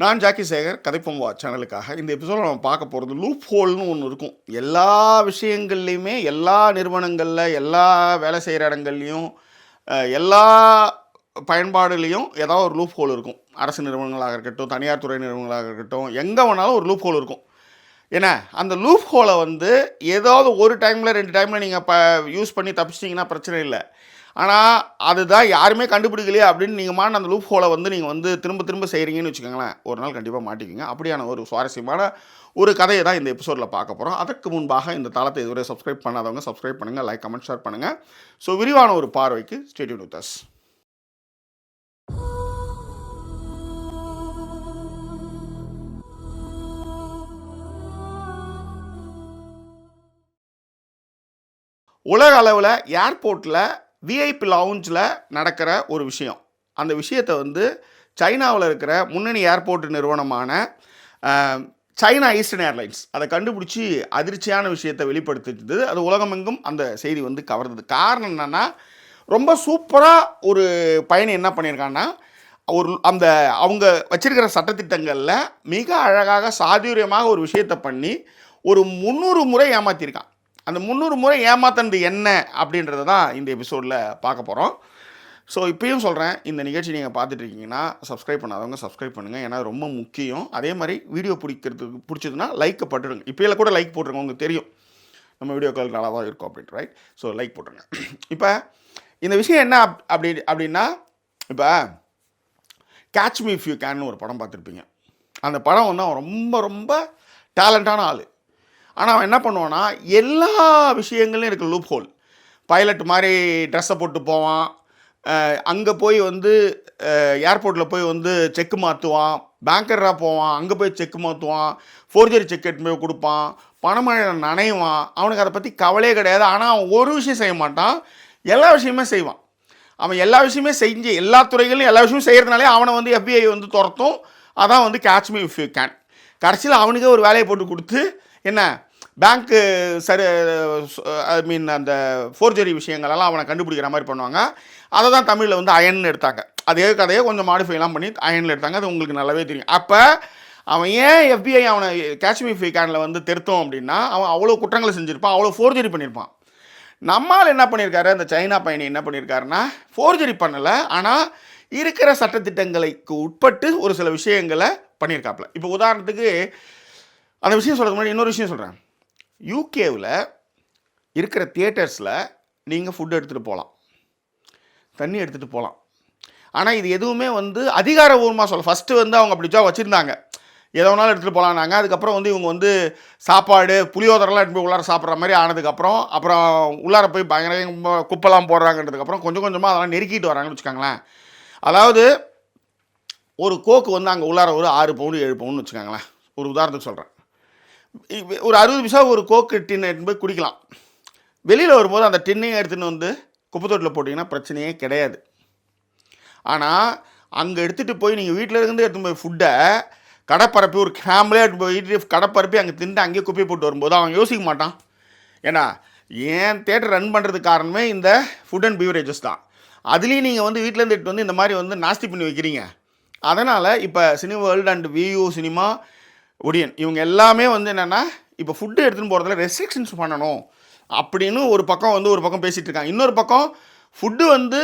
நான் ஜாக்கி சேகர் கதைப்பம் வா சேனலுக்காக இந்த எபிசோட நம்ம பார்க்க போகிறது லூப் ஹோல்னு ஒன்று இருக்கும். எல்லா விஷயங்கள்லையுமே எல்லா நிறுவனங்களில் எல்லா வேலை செய்கிற இடங்கள்லையும் எல்லா பயன்பாடுலேயும் ஏதாவது ஒரு லூப் ஹோல் இருக்கும். அரசு நிறுவனங்களாக இருக்கட்டும் தனியார் துறை நிறுவனங்களாக இருக்கட்டும் எங்கே வேணாலும் ஒரு லூப் ஹோல் இருக்கும். ஏன்னா அந்த லூப் ஹோலை வந்து ஏதாவது ஒரு டைமில் ரெண்டு டைமில் நீங்கள் ப யூஸ் பண்ணி தப்பிச்சிட்டிங்கன்னா பிரச்சனை இல்லை. ஆனால் அதுதான் யாருமே கண்டுபிடிக்கலையே அப்படின்னு நீங்கள் மாட்டின அந்த லூப் ஹோலை வந்து நீங்கள் வந்து திரும்ப திரும்ப செய்கிறீங்கன்னு வச்சுக்கோங்களேன். ஒரு நாள் கண்டிப்பாக மாட்டிக்கிங்க. அப்படியான ஒரு சுவாரஸ்யமான ஒரு கதையை தான் இந்த எபிசோடில் பார்க்க போகிறோம் அதற்கு முன்பாக இந்த தளத்தை இதுவரை சப்ஸ்கிரைப் பண்ணாதவங்க சப்ஸ்கிரைப் பண்ணுங்கள் லைக் கமெண்ட் ஷேர் பண்ணுங்கள் ஸோ விரிவான ஒரு பார்வைக்கு ஸ்டேடியம் வித் அஸ் உலக அளவில் ஏர்போர்ட்டில் விஐபி லவுஞ்சில் நடக்கிற ஒரு விஷயம். அந்த விஷயத்தை வந்து சைனாவில் இருக்கிற முன்னணி ஏர்போர்ட் நிறுவனமான சைனா ஈஸ்டர்ன் ஏர்லைன்ஸ். அதை கண்டுபிடிச்சி அதிர்ச்சியான விஷயத்தை வெளிப்படுத்திட்டு அது உலகமெங்கும் அந்த செய்தி வந்து கவர்ந்தது. காரணம் என்னென்னா ரொம்ப சூப்பராக ஒரு பயணி என்ன பண்ணியிருக்காங்கன்னா ஒரு அந்த அவங்க வச்சிருக்கிற சட்டத்திட்டங்களில் மிக அழகாக சாதுரியமாக ஒரு விஷயத்தை பண்ணி ஒரு முந்நூறு முறை ஏமாற்றிருக்கான் அந்த முந்நூறு முறை ஏமாத்தினது என்ன அப்படின்றத தான் இந்த எபிசோடில் பார்க்க போகிறோம் ஸோ இப்பயும் சொல்கிறேன் இந்த நிகழ்ச்சி நீங்கள் பார்த்துட்டு இருக்கீங்கன்னா சப்ஸ்கிரைப் பண்ணாதவங்க சப்ஸ்கிரைப் பண்ணுங்கள் ஏன்னா ரொம்ப முக்கியம். அதே மாதிரி வீடியோ பிடிக்கிறதுக்கு பிடிச்சதுன்னா லைக்கை பட்டுடுங்க. இப்போயில கூட லைக் போட்டுருங்க உங்களுக்கு தெரியும். நம்ம வீடியோ கால் நல்லா தான் இருக்கும் அப்படின்ட்டு ரைட் ஸோ லைக் போட்டுருங்க. இப்போ இந்த விஷயம் என்ன அப்- அப்படி அப்படின்னா இப்போ கேட்ச் மீ ஃபியூ கேன்னு ஒரு படம் பார்த்துருப்பீங்க. அந்த படம் வந்து அவன் ரொம்ப ரொம்ப டேலண்டான ஆள். ஆனால் அவன் என்ன பண்ணுவான்னா எல்லா விஷயங்களையும் இருக்குது லூப் ஹோல் பைலட் மாதிரி ட்ரெஸ்ஸை போட்டு போவான். அங்கே போய் வந்து ஏர்போர்ட்டில் போய் வந்து செக்கு மாற்றுவான் பேங்கராக போவான். அங்கே போய் செக்கு மாற்றுவான் ஃபோர்ஜரி செக் எடுத்து போய் கொடுப்பான். பணமழை நனைவான். அவனுக்கு அதை பற்றி கவலையே கிடையாது. ஆனால் அவன் ஒரு விஷயம் செய்ய மாட்டான். எல்லா விஷயமே செய்வான். அவன் எல்லா விஷயமே செஞ்சு எல்லா துறைகளையும் எல்லா விஷயமும் செய்கிறதுனாலே அவனை வந்து எஃபிஐ வந்து துரத்தும். அதான் வந்து catch me if you can கடைசியில் அவனுக்கே ஒரு வேலையை போட்டு கொடுத்து என்ன? பேங்க்கு சரி ஐ மீன் அந்த ஃபோர்ஜரி விஷயங்களெல்லாம் அவனை கண்டுபிடிக்கிற மாதிரி பண்ணுவாங்க. அதை தான் தமிழில் வந்து அயன் எடுத்தாங்க. அதே கதையை கொஞ்சம் மாடிஃபைலாம் பண்ணி அயனில் எடுத்தாங்க. அது உங்களுக்கு நல்லாவே தெரியும். அப்போ அவன் ஏன் எஃபிஐ அவனை காஷ்மீர் மீ கேனில் வந்து திருத்தோம் அப்படின்னா அவன் அவ்வளோ குற்றங்களை செஞ்சுருப்பான் அவ்வளோ ஃபோர்ஜரி பண்ணியிருப்பான் நம்மால் என்ன பண்ணியிருக்காரு அந்த சைனா பயணி என்ன பண்ணியிருக்காருன்னா ஃபோர்ஜரி பண்ணலை. ஆனால் இருக்கிற சட்டத்திட்டங்களுக்கு உட்பட்டு ஒரு சில விஷயங்களை பண்ணியிருக்காப்புல இப்போ உதாரணத்துக்கு அந்த விஷயம் சொல்கிறதுக்கு முன்னாடி இன்னொரு விஷயம் சொல்கிறேன் யூகேவில் இருக்கிற தியேட்டர்ஸில் நீங்கள் ஃபுட் எடுத்துகிட்டு போகலாம் தண்ணி எடுத்துகிட்டு போகலாம் ஆனால் இது எதுவுமே வந்து அதிகாரபூர்வமாக சொல்ல ஃபஸ்ட்டு வந்து அவங்க அப்படி வச்சுருந்தாங்க. எதோ வேணாலும் எடுத்துகிட்டு போகலான்னாங்க அதுக்கப்புறம் வந்து இவங்க வந்து சாப்பாடு புளியோதரெல்லாம் எடுத்து போய் உள்ளார சாப்பிட்ற மாதிரி ஆனதுக்கப்புறம் அப்புறம் உள்ளார போய் பயங்கர குப்பெல்லாம் போடுறாங்கன்றதுக்கப்புறம் கொஞ்சம் கொஞ்சமாக அதெல்லாம் நெருக்கிட்டு வராங்கன்னு வச்சுக்கோங்களேன். அதாவது ஒரு கோக்கு வந்து அங்கே உள்ளார ஒரு ஆறு பவுண்டு ஏழு பவுண்டு வச்சுக்கோங்களேன். ஒரு உதாரணத்துக்கு சொல்கிறேன் ஒரு அறுபது பைசா ஒரு கோக்கு டின் எடுத்து போய் குடிக்கலாம். வெளியில் வரும்போது அந்த டின்னையும் எடுத்துன்னு வந்து குப்பைத்தொட்டில் போட்டிங்கன்னா பிரச்சனையே கிடையாது. ஆனால் அங்கே எடுத்துகிட்டு போய் நீங்கள் வீட்டில் இருந்து எடுத்துன்னு போய் ஃபுட்டை கடைப்பரப்பி ஒரு ஃபேமிலியாக எடுத்து போய் வீட்டு கடைப்பரப்பி அங்கே தின்ட்டு அங்கேயே குப்பையை போட்டு வரும்போது அவன் யோசிக்க மாட்டான். ஏன்னா ஏன் தேட்டர் ரன் பண்ணுறதுக்கு காரணமே இந்த ஃபுட் அண்ட் பீவரேஜஸ் தான். அதுலேயும் நீங்கள் வந்து வீட்டிலேருந்து எடுத்து வந்து இந்த மாதிரி வந்து நாஸ்தி பண்ணி வைக்கிறீங்க. அதனால் இப்போ Cineworld and Vue cinema Odeon. இவங்க எல்லாமே வந்து என்னென்னா இப்போ ஃபுட்டு எடுத்துன்னு போகிறதுல ரெஸ்ட்ரிக்ஷன்ஸ் பண்ணணும் அப்படின்னு ஒரு பக்கம் வந்து ஒரு பக்கம் பேசிகிட்டு இருக்காங்க. இன்னொரு பக்கம் ஃபுட்டு வந்து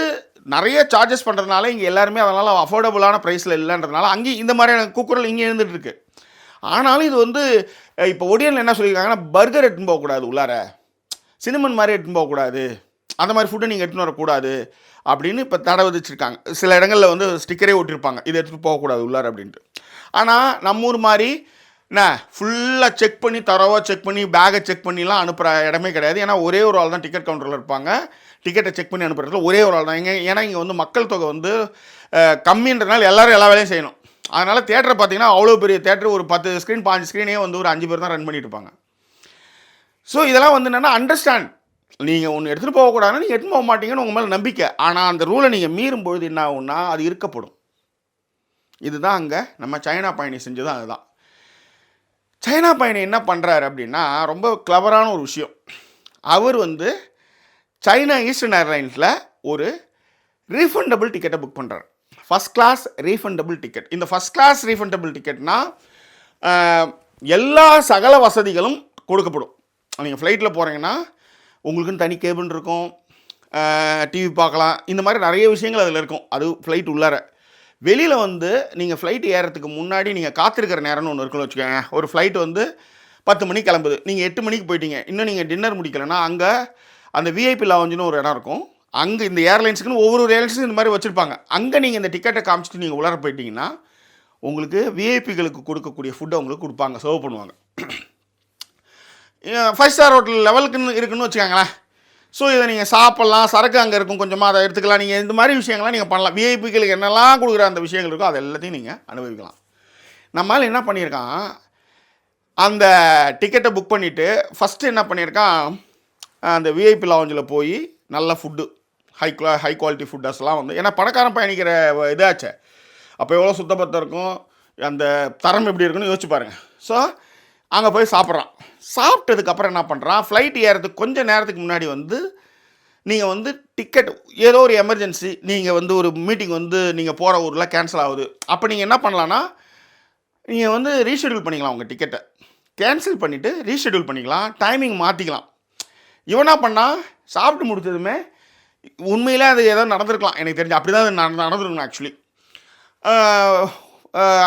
நிறைய சார்ஜஸ் பண்ணுறதுனால இங்கே எல்லாருமே அதனால் அஃபோர்டபுளான ப்ரைஸில் இல்லைன்றதுனால அங்கேயும் இந்த மாதிரியான கூக்குரல் இங்கே இருந்துகிட்ருக்கு ஆனாலும் இது வந்து இப்போ ஒடியனில் என்ன சொல்லியிருக்காங்கன்னா பர்கர் எடுத்துன்னு போகக்கூடாது உள்ளார. சினிமன் மாதிரி எடுத்துன்னு போகக்கூடாது. அந்த மாதிரி ஃபுட்டை நீங்கள் எடுத்துன்னு வரக்கூடாது அப்படின்னு இப்போ தடை விதிச்சிருக்காங்க. சில இடங்களில் வந்து ஸ்டிக்கரே ஒட்டியிருப்பாங்க. இதை எடுத்துகிட்டு போகக்கூடாது உள்ளார அப்படின்ட்டு. ஆனால் நம்ம ஊர் மாதிரி என்ன ஃபுல்லாக செக் பண்ணி தரவாக செக் பண்ணி பேக்கை செக் பண்ணிலாம் அனுப்புகிற இடமே கிடையாது. ஏன்னா ஒரே ஒரு ஆள் தான் டிக்கெட் கவுண்டரில் இருப்பாங்க. டிக்கெட்டை செக் பண்ணி அனுப்புறதுல ஒரே ஒரு ஆள் தான். இங்கே ஏன்னா இங்கே வந்து மக்கள் தொகை வந்து கம்மின்றனால கம்மின்றதுனால எல்லாரும் எல்லா வேலையும் செய்யணும். அதனால் தேட்டரை பார்த்தீங்கன்னா அவ்வளோ பெரிய தேட்டர் ஒரு பத்து ஸ்க்ரீன் பாஞ்சு ஸ்க்ரீனே வந்து ஒரு அஞ்சு பேர் தான் ரன் பண்ணிட்டு இருப்பாங்க. ஸோ இதெல்லாம் வந்து என்னென்னா அண்டர்ஸ்டாண்ட் நீங்கள் ஒன்று எடுத்துகிட்டு போகக்கூடாதுன்னு நீங்கள் எடுத்துன்னு போக மாட்டீங்கன்னு உங்கள் மேலே நம்பிக்கை. ஆனால் அந்த ரூலை நீங்கள் மீறும் பொழுது என்ன ஆகும்னா அது இருக்கப்படும். இதுதான் அங்கே நம்ம சைனா பயணி செஞ்சது அதுதான். சைனா பயணி என்ன பண்ணுறாரு அப்படின்னா ரொம்ப கிளவரான ஒரு விஷயம். அவர் வந்து சைனா ஈஸ்டர்ன் ஏர்லைன்ஸில் ஒரு ரீஃபண்டபிள் டிக்கெட்டை புக் பண்ணுறாரு ஃபஸ்ட் கிளாஸ் ரீஃபண்டபிள் டிக்கெட் இந்த ஃபஸ்ட் கிளாஸ் ரீஃபண்டபிள் டிக்கெட்னா எல்லா சகல வசதிகளும் கொடுக்கப்படும். நீங்கள் ஃப்ளைட்டில் போகிறீங்கன்னா உங்களுக்குன்னு தனி கேபின் இருக்கும். டிவி பார்க்கலாம். இந்த மாதிரி நிறைய விஷயங்கள் அதில் இருக்கும். அது ஃப்ளைட் உள்ளார. வெளியில் வந்து நீங்கள் ஃப்ளைட் ஏறத்துக்கு முன்னாடி நீங்கள் காத்திருக்கிற நேரம்னு ஒன்று இருக்குன்னு வச்சுக்கோங்க. ஒரு ஃப்ளைட் வந்து பத்து மணிக்கு கிளம்புது. நீங்கள் எட்டு மணிக்கு போயிட்டீங்க. இன்னும் நீங்கள் டின்னர் முடிக்கலைன்னா அங்கே அந்த விஐபி லாவஞ்சுன்னு ஒரு இடம் இருக்கும். அங்கே இந்த ஏர்லைன்ஸுக்குன்னு ஒவ்வொரு ஏர்லைன்ஸுக்கும் இந்த மாதிரி வச்சுருப்பாங்க. அங்கே நீங்கள் இந்த டிக்கெட்டை காமிச்சிட்டு நீங்கள் உள்ளார போயிட்டீங்கன்னா உங்களுக்கு விஐபிகளுக்கு கொடுக்கக்கூடிய ஃபுட்டை உங்களுக்கு கொடுப்பாங்க. சர்வ் பண்ணுவாங்க. ஃபைவ் ஸ்டார் ஹோட்டல் லெவலுக்குன்னு இருக்குன்னு வச்சுக்கோங்களேன். ஸோ இதை நீங்கள் சாப்பிட்லாம் சரக்கு அங்கே இருக்கும் கொஞ்சமாக அதை எடுத்துக்கலாம். நீங்கள் இந்த மாதிரி விஷயங்கள்லாம் நீங்கள் பண்ணலாம். விஐபிகளுக்கு என்னெல்லாம் கொடுக்குற அந்த விஷயங்கள் இருக்கோ அது எல்லாத்தையும் நீங்கள் அனுபவிக்கலாம். நம்மளால் என்ன பண்ணியிருக்கான்? அந்த டிக்கெட்டை புக் பண்ணிவிட்டு ஃபஸ்ட்டு என்ன பண்ணியிருக்கான்? அந்த விஐபி லாவஞ்சில் போய் நல்ல ஃபுட்டு ஹை குவா ஹை குவாலிட்டி ஃபுட்டஸ்லாம் வந்து ஏன்னா பணக்காரன் பயணிக்கிற இதாச்சே. அப்போ எவ்வளோ சுத்தபத்தம் இருக்கும்? அந்த தரம் எப்படி இருக்குன்னு யோசிச்சு பாருங்கள் ஸோ அங்கே போய் சாப்பிட்றான். சாப்பிட்டதுக்கப்புறம் என்ன பண்ணுறான் ஃப்ளைட் ஏறதுக்கு கொஞ்சம் நேரத்துக்கு முன்னாடி வந்து நீங்கள் வந்து டிக்கெட் ஏதோ ஒரு எமர்ஜென்சி நீங்கள் வந்து ஒரு மீட்டிங் வந்து நீங்கள் போகிற ஊரில் கேன்சல் ஆகுது. அப்போ நீங்கள் என்ன பண்ணலான்னா நீங்கள் வந்து ரீஷெடியூல் பண்ணிக்கலாம் உங்கள் டிக்கெட்டை கேன்சல் பண்ணிவிட்டு ரீஷெடியூல் பண்ணிக்கலாம். டைமிங் மாற்றிக்கலாம் இவனா பண்ணால் சாப்பிட்டு முடித்ததுமே உண்மையிலே அது ஏதோ நடந்திருக்கலாம். எனக்கு தெரிஞ்சு அப்படி தான் நடந்திருக்கணும் ஆக்சுவலி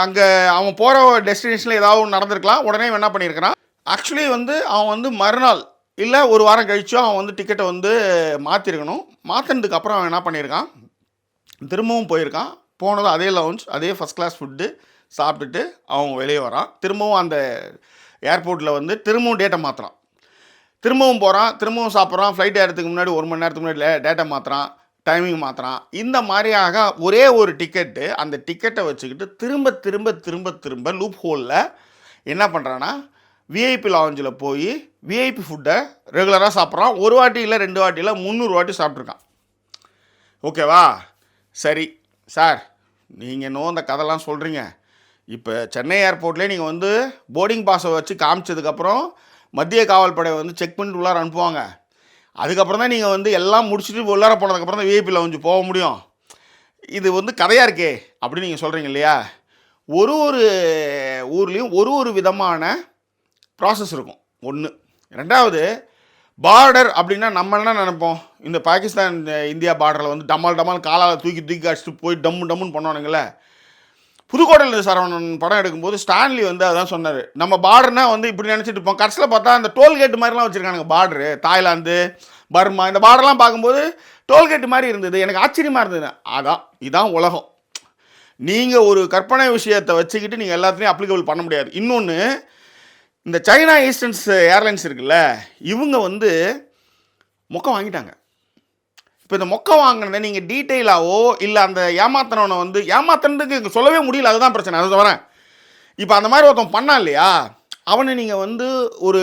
அங்கே அவன் போகிற டெஸ்டினேஷனில் ஏதாவது ஒன்று நடந்திருக்கலாம். உடனே என்ன பண்ணியிருக்கிறான்? ஆக்சுவலி வந்து அவன் வந்து மறுநாள் இல்லை ஒரு வாரம் கழிச்சும் அவன் வந்து டிக்கெட்டை வந்து மாற்றிருக்கணும் மாற்றினதுக்கு அப்புறம் அவன் என்ன பண்ணியிருக்கான்? திரும்பவும் போயிருக்கான். போனதும் அதே லவுஞ்ச் அதே ஃபஸ்ட் கிளாஸ் ஃபுட்டு சாப்பிட்டுட்டு அவன் வெளியே வரான். திரும்பவும் அந்த ஏர்போர்ட்டில் வந்து திரும்பவும் டேட்டை மாற்றுறான் திரும்பவும் போகிறான் திரும்பவும் சாப்பிட்றான். ஃப்ளைட் ஏறதுக்கு முன்னாடி ஒரு மணி நேரத்துக்கு முன்னாடி டேட்டா மாற்றுறான் டைமிங் மாற்றுறான் இந்த மாதிரியாக ஒரே ஒரு டிக்கெட்டு அந்த டிக்கெட்டை வச்சுக்கிட்டு திரும்ப திரும்ப திரும்ப திரும்ப லூப் ஹோலில் என்ன பண்ணுறான்னா விஐபி லாஞ்சில் போய் விஐபி ஃபுட்டை ரெகுலராக சாப்பிட்றான். ஒரு வாட்டி இல்லை ரெண்டு வாட்டி இல்லை முந்நூறு வாட்டி சாப்பிட்ருக்கான் ஓகேவா சரி. சார் நீங்கள் இன்னும் அந்த கதைலாம் சொல்கிறீங்க இப்போ சென்னை ஏர்போர்ட்லேயே நீங்கள் வந்து போர்டிங் பாஸை வச்சு காமிச்சதுக்கப்புறம் மத்திய காவல்படையை வந்து செக் பண்ணிட்டு உள்ளார அனுப்புவாங்க. அதுக்கப்புறம் தான் நீங்கள் வந்து எல்லாம் முடிச்சுட்டு உள்ளார போனதுக்கப்புறம் தான் விஐபியில் கொஞ்சம் போக முடியும். இது வந்து கதையாக இருக்கே அப்படின்னு நீங்கள் சொல்கிறீங்க இல்லையா? ஒரு ஒரு ஊர்லேயும் ஒரு ஒரு விதமான ப்ராசஸ் இருக்கும். ஒன்று ரெண்டாவது பார்டர் அப்படின்னா நம்ம என்ன நினைப்போம்? இந்த பாகிஸ்தான் இந்த இந்தியா பார்டரில் வந்து டமால் டமால் காலால் தூக்கி தூக்கி அடிச்சுட்டு போய் டம்மு டம்முன்னு பண்ணுவானுங்களே புதுக்கோட்டையில் சரவணன் படம் எடுக்கும்போது ஸ்டான்லி வந்து அதான் சொன்னார். நம்ம பார்டர்னா வந்து இப்படி நினச்சிட்டு இருப்போம். கடைசியில் பார்த்தா அந்த டோல்கேட் மாதிரிலாம் வச்சுருக்கானுங்க பார்டரு. தாய்லாந்து பர்மா இந்த பார்டர்லாம் பார்க்கும்போது டோல்கேட் மாதிரி இருந்தது. எனக்கு ஆச்சரியமாக இருந்தது. அதான் இதான் உலகம். நீங்கள் ஒரு கற்பனை விஷயத்தை வச்சுக்கிட்டு நீங்கள் எல்லாத்துலேயும் அப்ளிகபிள் பண்ண முடியாது. இன்னொன்று இந்த சைனா ஈஸ்டர்ன்ஸ் ஏர்லைன்ஸ் இருக்குல்ல இவங்க வந்து மொக்கம் வாங்கிட்டாங்க. இப்போ இந்த மொக்க வாங்கினதை நீங்கள் டீட்டெயிலாகவோ இல்லை அந்த ஏமாத்தனவனை வந்து ஏமாத்தினதுக்கு சொல்லவே முடியல அதுதான் பிரச்சனை. அது வரேன் இப்போ அந்த மாதிரி ஒருத்தன் பண்ணான் இல்லையா? அவனை நீங்கள் வந்து ஒரு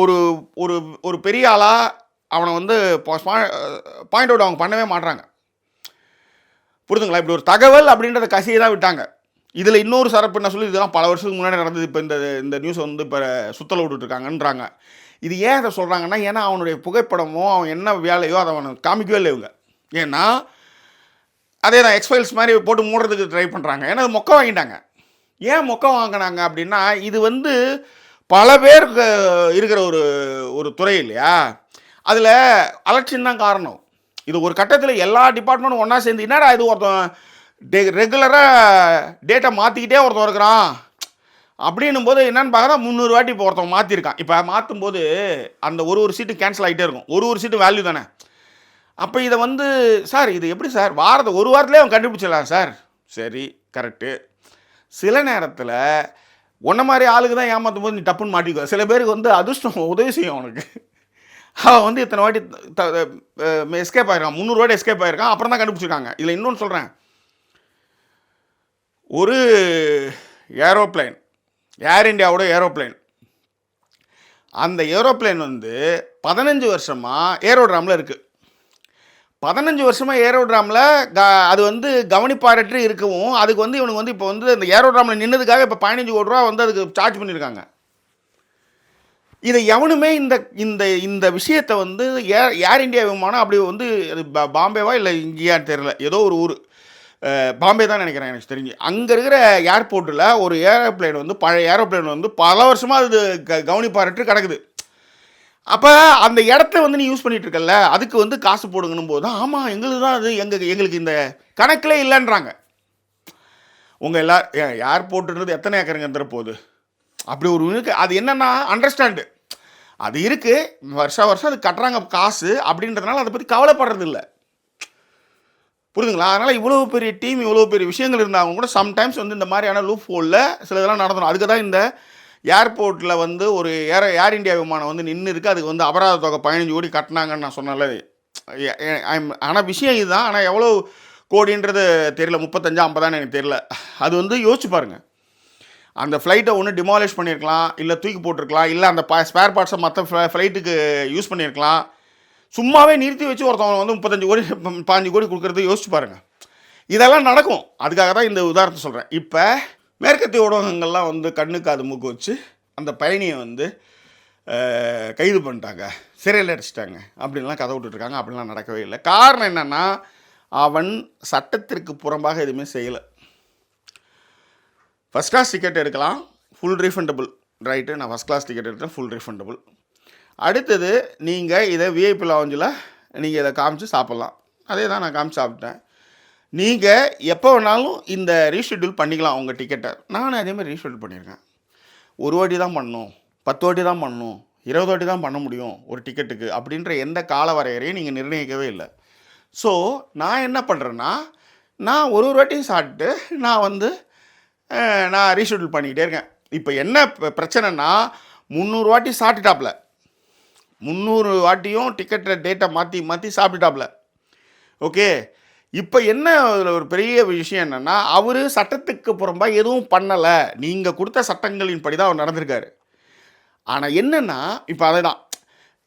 ஒரு ஒரு ஒரு பெரிய ஆளாக அவனை வந்து பாயிண்ட் அவுட் அவங்க பண்ணவே மாட்றாங்க. புரிதுங்களா இப்படி ஒரு தகவல் அப்படின்றத கசியை தான் விட்டாங்க. இதில் இன்னொரு சரப்பு என்ன சொல்லி இதெல்லாம் பல வருஷத்துக்கு முன்னாடி நடந்தது. இப்போ இந்த இந்த நியூஸ் வந்து இப்போ சுத்தல விட்டுட்ருக்காங்கன்றாங்க இது ஏன் அதை சொல்கிறாங்கன்னா ஏன்னா அவனுடைய புகைப்படமோ அவன் என்ன வேலையோ அதை அவனை காமிக்கவே இல்லை இவங்க. ஏன்னா அதே தான் எக்ஸ்பைல்ஸ் மாதிரி போட்டு மூடுறதுக்கு ட்ரை பண்ணுறாங்க ஏன்னா அது மொக்க வாங்கிட்டாங்க. ஏன் மொக்க வாங்கினாங்க அப்படின்னா இது வந்து பல பேர் இருக்கிற ஒரு ஒரு துறை இல்லையா? அதில் அலட்சியம் தான் காரணம். இது ஒரு கட்டத்தில் எல்லா டிபார்ட்மெண்ட்டும் ஒன்றா சேர்ந்து என்னடா இது ஒருத்தன் ரெகுலராக டேட்டை மாற்றிக்கிட்டே ஒருத்தன் இருக்கிறான்? அப்படின்னும் போது என்னன்னு பார்க்குறா முந்நூறு வாட்டி இப்போ ஒருத்தவங்க மாற்றிருக்கான் இப்போ மாற்றும் போது அந்த ஒரு ஒரு சீட்டு கேன்சல் ஆகிட்டே இருக்கும். ஒரு ஒரு சீட்டு வேல்யூ தானே. அப்போ இதை வந்து சார் இது எப்படி சார்? வாரத்தை ஒரு வாரத்துலேயே அவன் கண்டுபிடிச்சிடலாம் சார். சரி கரெக்டு சில நேரத்தில் ஒன்றை மாதிரி ஆளுக்கு தான் ஏமாற்றும் போது நீ டப்புன்னு மாட்டிக்கோ. சில பேருக்கு வந்து அதிர்ஷ்டம் உதவி செய்யும் அவனுக்கு. அவன் வந்து இத்தனை வாட்டி எஸ்கேப் ஆகிருக்கான் முந்நூறு வாட்டி எஸ்கேப் ஆகிருக்கான் அப்புறம் தான் கண்டுபிடிச்சிருக்காங்க. இதில் இன்னொன்று சொல்கிறேன் ஒரு ஏரோப்ளேன் ஏர் இந்தியாவோட ஏரோப்ளேன் அந்த ஏரோப்ளேன் வந்து பதினஞ்சு வருஷமாக ஏரோட்ராமில் இருக்குது பதினஞ்சு வருஷமாக ஏரோட்ராமில் க அது வந்து கவனிப்பாரற்று இருக்கவும் அதுக்கு வந்து இவனுக்கு வந்து இப்போ வந்து இந்த ஏரோட்ராமில் நின்னதுக்காக இப்போ பதினஞ்சு கோடி ரூபா வந்து அதுக்கு சார்ஜ் பண்ணியிருக்காங்க இதை எவனுமே இந்த இந்த இந்த விஷயத்தை வந்து ஏர் ஏர் இந்தியா விமானம் அப்படி வந்து அது பாம்பேவா இல்லை இங்கேயான்னு தெரியல. ஏதோ ஒரு ஊர். பாம்பே தான் நினைக்கிறேன் எனக்கு தெரிஞ்சு. அங்கே இருக்கிற ஏர்போர்ட்டில் ஒரு ஏரோப்ளேன் வந்து பழைய ஏரோப்ளேன் வந்து பல வருஷமாக அது க கவனிப்பாரற்று கிடக்குது. அப்போ அந்த இடத்த வந்து நீ யூஸ் பண்ணிகிட்டு இருக்கல அதுக்கு வந்து காசு போடுங்கன்னும் போது தான் ஆமாம் எங்களுக்கு தான் அது எங்கள் எங்களுக்கு இந்த கணக்கில் இல்லைன்றாங்க. உங்கள் எல்லா ஏர்போர்ட்டுன்றது எத்தனை ஏக்கருங்க போகுது? அப்படி ஒரு இருக்குது அது என்னென்னா அண்டர்ஸ்டாண்டு அது இருக்குது வருஷா வருஷம் அது கட்டுறாங்க காசு அப்படின்றதுனால அதை பற்றி கவலைப்படுறது இல்லை புரியுதுங்களா அதனால் இவ்வளோ பெரிய டீம் இவ்வளோ பெரிய விஷயங்கள் இருந்தாலும் கூட சம்டைம்ஸ் வந்து இந்த மாதிரியான லூப் ஹோலில் சில இதெல்லாம் நடந்துடும் அதுக்கு தான் இந்த ஏர்போர்ட்டில் வந்து ஒரு ஏர் ஏர் இந்தியா விமானம் வந்து நின்று இருக்குது அதுக்கு வந்து அபராத தொகை பதினஞ்சு கோடி கட்டினாங்கன்னு நான் சொன்னல ஆனால் விஷயம் இதுதான். ஆனால் எவ்வளோ கோடின்றது தெரியல. முப்பத்தஞ்சா ஐம்பதான்னு எனக்கு தெரியல. அது வந்து யோசிச்சு பாருங்கள் அந்த ஃப்ளைட்டை ஒன்று டிமாலிஷ் பண்ணியிருக்கலாம் இல்லை தூக்கி போட்டிருக்கலாம். இல்லை அந்த பா ஸ்பேர் பார்ட்ஸை மற்ற ஃப்ளைட்டுக்கு யூஸ் பண்ணியிருக்கலாம் சும்மாவே நிறுத்தி வச்சு ஒருத்தவங்க வந்து முப்பத்தஞ்சு கோடி பாஞ்சு கோடி கொடுக்குறது யோசிச்சு பாருங்கள் இதெல்லாம் நடக்கும். அதுக்காக தான் இந்த உதாரணத்தை சொல்கிறேன் இப்போ மேற்கத்திய ஊடகங்கள்லாம் வந்து கண்ணுக்கு அது மூக்கு வச்சு அந்த பயணியை வந்து கைது பண்ணிட்டாங்க. சிறையில் அடிச்சிட்டாங்க. அப்படின்லாம் கதை விட்டுட்ருக்காங்க அப்படிலாம் நடக்கவே இல்லை. காரணம் என்னென்னா அவன் சட்டத்திற்கு புறம்பாக எதுவுமே செய்யலை. ஃபஸ்ட் கிளாஸ் டிக்கெட் எடுக்கலாம். ஃபுல் ரீஃபண்டபுள் ரைட்டு நான் ஃபஸ்ட் கிளாஸ் டிக்கெட் எடுத்தேன். ஃபுல் ரீஃபண்டபுள் அடுத்தது நீங்கள் இதை விஐபி லாவஞ்சில் நீங்கள் இதை காமிச்சு சாப்பிட்லாம். அதே தான் நான் காமிச்சு சாப்பிட்டேன் நீங்கள் எப்போ வேணாலும் இந்த ரீஷெட்யூல் பண்ணிக்கலாம் உங்கள் டிக்கெட்டை நானும் அதே மாதிரி ரீஷெட்யூல் பண்ணியிருக்கேன். ஒரு வாட்டி தான் பண்ணணும் பத்து வாட்டி தான் பண்ணணும் இருபது வாட்டி தான் பண்ண முடியும் ஒரு டிக்கெட்டுக்கு அப்படின்ற எந்த கால வரையறையும் நீங்கள் நிர்ணயிக்கவே இல்லை. ஸோ நான் என்ன பண்ணுறேன்னா நான் ஒரு ஒரு வாட்டியும் சாப்பிட்டு நான் வந்து நான் ரீஷெட்யூல் பண்ணிக்கிட்டே இருக்கேன். இப்போ என்ன பிரச்சனைனா முந்நூறு வாட்டி சாப்பிட்டுட்டாப்ல. முந்நூறு வாட்டியும் டிக்கெட்டை டேட்டை மாற்றி மாற்றி சாப்பிட்டுட்டாப்ல. ஓகே இப்போ என்ன அதில் ஒரு பெரிய விஷயம் என்னென்னா அவர் சட்டத்துக்கு புறம்பாக எதுவும் பண்ணலை. நீங்கள் கொடுத்த சட்டங்களின் படி தான் அவர் நடந்திருக்காரு. ஆனால் என்னென்னா இப்போ அதை தான்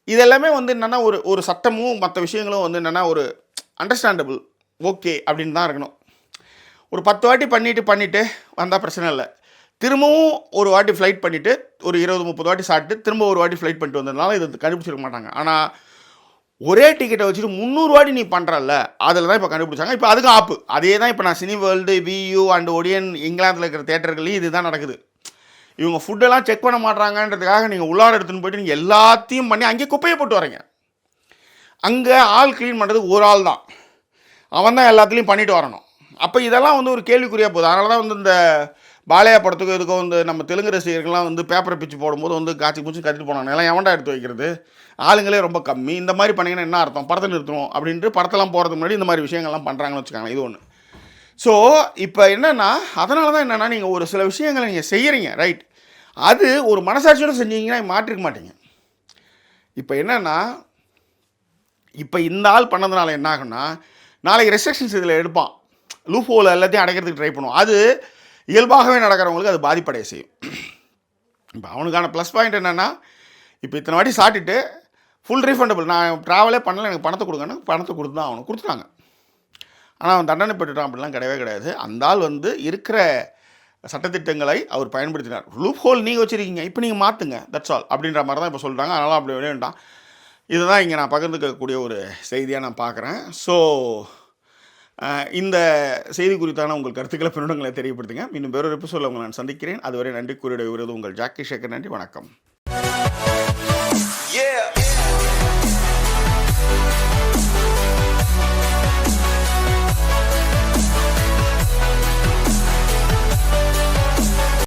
இதெல்லாமே வந்து என்னென்னா ஒரு ஒரு சட்டமும் மற்ற விஷயங்களும் வந்து என்னென்னா ஒரு அண்டர்ஸ்டாண்டபிள் ஓகே அப்படின்னு தான் இருக்கணும். ஒரு பத்து வாட்டி பண்ணிவிட்டு பண்ணிவிட்டு வந்தால் பிரச்சனை இல்லை. திரும்பவும் ஒரு வாட்டி ஃப்ளைட் பண்ணிவிட்டு ஒரு இருபது முப்பது வாட்டி சாப்பிட்டு திரும்ப ஒரு வாட்டி ஃப்ளைட் பண்ணிட்டு வந்ததுனால இது கண்டுபிடிச்சிருக்க மாட்டாங்க. ஆனால் ஒரே டிக்கெட்டை வச்சுட்டு முந்நூறு வாட்டி நீ பண்ணுறல்ல அதில் தான் இப்போ கண்டுபிடிச்சாங்க. இப்போ அதுக்கு ஆப்பு அதே தான் இப்போ நான் Cineworld Vue and Odeon இங்கிலாந்தில் இருக்கிற தேட்டர்கள்லையும் இதுதான் நடக்குது. இவங்க ஃபுட்டெல்லாம் செக் பண்ண மாட்டாங்கன்றதுக்காக நீங்கள் உள்ளார எடுத்துன்னு போயிட்டு நீங்கள் எல்லாத்தையும் பண்ணி அங்கேயே குப்பையை போட்டு வரீங்க. அங்கே ஆள் க்ளீன் பண்ணுறது ஒரு ஆள் தான். அவன் தான் எல்லாத்துலேயும் பண்ணிட்டு வரணும். அப்போ இதெல்லாம் வந்து ஒரு கேள்விக்குறியாக போகுது. அதனால தான் வந்து இந்த பாலையா படத்துக்கும் இதுக்கும் வந்து நம்ம தெலுங்கு ரசிகர்கள்லாம் வந்து பேப்பரை பிச்சு போடும்போது வந்து காய்ச்சி பூச்சி கட்டிட்டு போனாங்க. எல்லாம் எவன்டா எடுத்து வைக்கிறது? ஆளுங்களே ரொம்ப கம்மி. இந்த மாதிரி பண்ணீங்கன்னா என்ன அர்த்தம்? படத்தை நிறுத்தணும் அப்படின்ட்டு படத்தெல்லாம் போகிறதுக்கு முன்னாடி இந்த மாதிரி விஷயங்கள்லாம் பண்ணுறாங்கன்னு வச்சுக்காங்க இது ஒன்று ஸோ இப்போ என்னென்னா அதனால தான் என்னென்னா நீங்கள் ஒரு சில விஷயங்களை நீங்கள் செய்கிறீங்க ரைட் அது ஒரு மனசாட்சியோட செஞ்சீங்கன்னா மாற்றிருக்க மாட்டீங்க. இப்போ என்னென்னா இப்போ இந்த ஆள் பண்ணதுனால என்ன ஆகும்னா நாளைக்கு ரெஸ்ட்ரிக்ஷன்ஸ் இதில் எடுப்பான். லூஃபோவில் எல்லாத்தையும் அடைக்கிறதுக்கு ட்ரை பண்ணுவோம் அது இயல்பாகவே நடக்கிறவங்களுக்கு அது பாதிப்படைய செய்யும். இப்போ அவனுக்கான ப்ளஸ் பாயிண்ட் என்னென்னா இப்போ இத்தனை வாட்டி சாட்டிட்டு ஃபுல் ரீஃபண்டபிள் நான் ட்ராவலே பண்ணல எனக்கு பணத்தை கொடுங்கன்னு பணத்தை கொடுத்து தான் அவனுக்கு கொடுத்துட்டாங்க. ஆனால் அவன் தண்டனை பெற்றுட்டான் அப்படிலாம் கிடையவே கிடையாது. அந்த ஆள் வந்து இருக்கிற சட்டத்திட்டங்களை அவர் பயன்படுத்தினார். லூப் ஹோல் நீங்கள் வச்சுருக்கீங்க. இப்போ நீங்கள் மாற்றுங்க தட்ஸ் ஆல் அப்படின்ற மாதிரி தான் இப்போ சொல்கிறாங்க அதனால் அப்படி வேண்டாம் இதுதான் இங்கே நான் பகிர்ந்துக்கக்கூடிய ஒரு செய்தியாக நான் பார்க்குறேன். ஸோ இந்த செய்தி குறித்தான உங்கள் கருத்துக்களை பின்னணங்களை தெரியப்படுத்துங்க. இன்னும் வேறொரு எபிசோடில் உங்களை நான் சந்திக்கிறேன். அதுவரை நன்றி கூறிய விருது உங்கள் ஜாக்கி சேகர். நன்றி வணக்கம்.